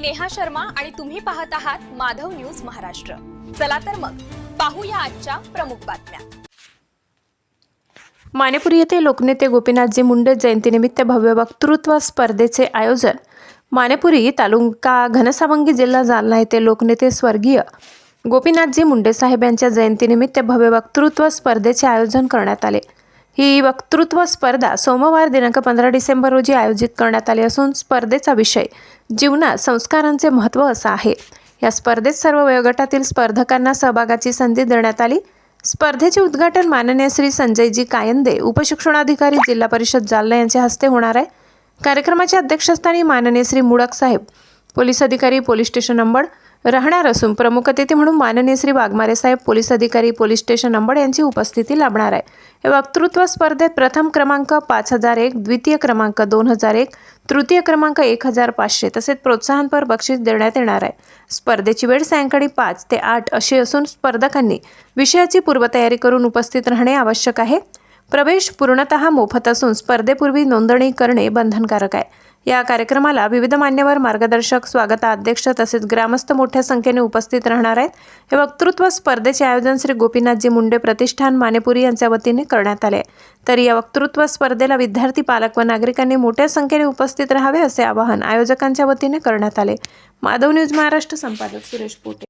मी नेहा शर्मा आणि तुम्ही पाहत आहात माधव न्यूज महाराष्ट्र. चला तर मग पाहूया आजच्या प्रमुख बातम्या. मानेपुरी येथे लोकनेते गोपीनाथजी मुंडे जयंतीनिमित्त भव्य वक्तृत्व स्पर्धेचे आयोजन. मानेपुरी तालुका घनसावंगी जिल्हा जालना येथे लोकनेते स्वर्गीय गोपीनाथजी मुंडे साहेब यांच्या जयंतीनिमित्त भव्य वक्तृत्व स्पर्धेचे आयोजन करण्यात आले. ही वक्तृत्व स्पर्धा सोमवार दिनांक पंधरा डिसेंबर रोजी आयोजित करण्यात आली असून स्पर्धेचा विषय जीवनात संस्कारांचे महत्त्व असं आहे. या स्पर्धेत सर्व वयोगटातील स्पर्धकांना सहभागाची संधी देण्यात आली. स्पर्धेचे उद्घाटन माननीय श्री संजयजी कायंदे उपशिक्षणाधिकारी जिल्हा परिषद जालना यांच्या हस्ते होणार आहे. कार्यक्रमाच्या अध्यक्षस्थानी माननीय श्री मुडक साहेब पोलीस अधिकारी पोलीस स्टेशन अंबड राहणार असून प्रमुख अतिथी म्हणून माननीय श्री वाघमारे साहेब पोलीस अधिकारी पोलीस स्टेशन अंबड यांची उपस्थिती लाभणार आहे. या वक्तृत्व स्पर्धेत प्रथम क्रमांक पाच हजार एक द्वितीय क्रमांक दोन हजार एक तृतीय क्रमांक एक हजार पाचशे तसेच प्रोत्साहनपर बक्षीस देण्यात येणार आहे. स्पर्धेची वेळ सायंकाळी पाच ते आठ अशी असून स्पर्धकांनी विषयाची पूर्वतयारी करून उपस्थित राहणे आवश्यक आहे. प्रवेश पूर्णतः मोफत असून स्पर्धेपूर्वी नोंदणी करणे बंधनकारक आहे. या कार्यक्रमाला विविध मान्यवर मार्गदर्शक स्वागताध्यक्ष तसेच ग्रामस्थ मोठ्या संख्येने उपस्थित राहणार आहेत. हे वक्तृत्व स्पर्धेचे आयोजन श्री गोपीनाथजी मुंडे प्रतिष्ठान मानेपुरी यांच्या वतीने करण्यात आले. तर या वक्तृत्व स्पर्धेला विद्यार्थी पालक व नागरिकांनी मोठ्या संख्येने उपस्थित राहावे असे आवाहन आयोजकांच्या वतीने करण्यात आले. माधव न्यूज महाराष्ट्र संपादक सुरेश पोटे.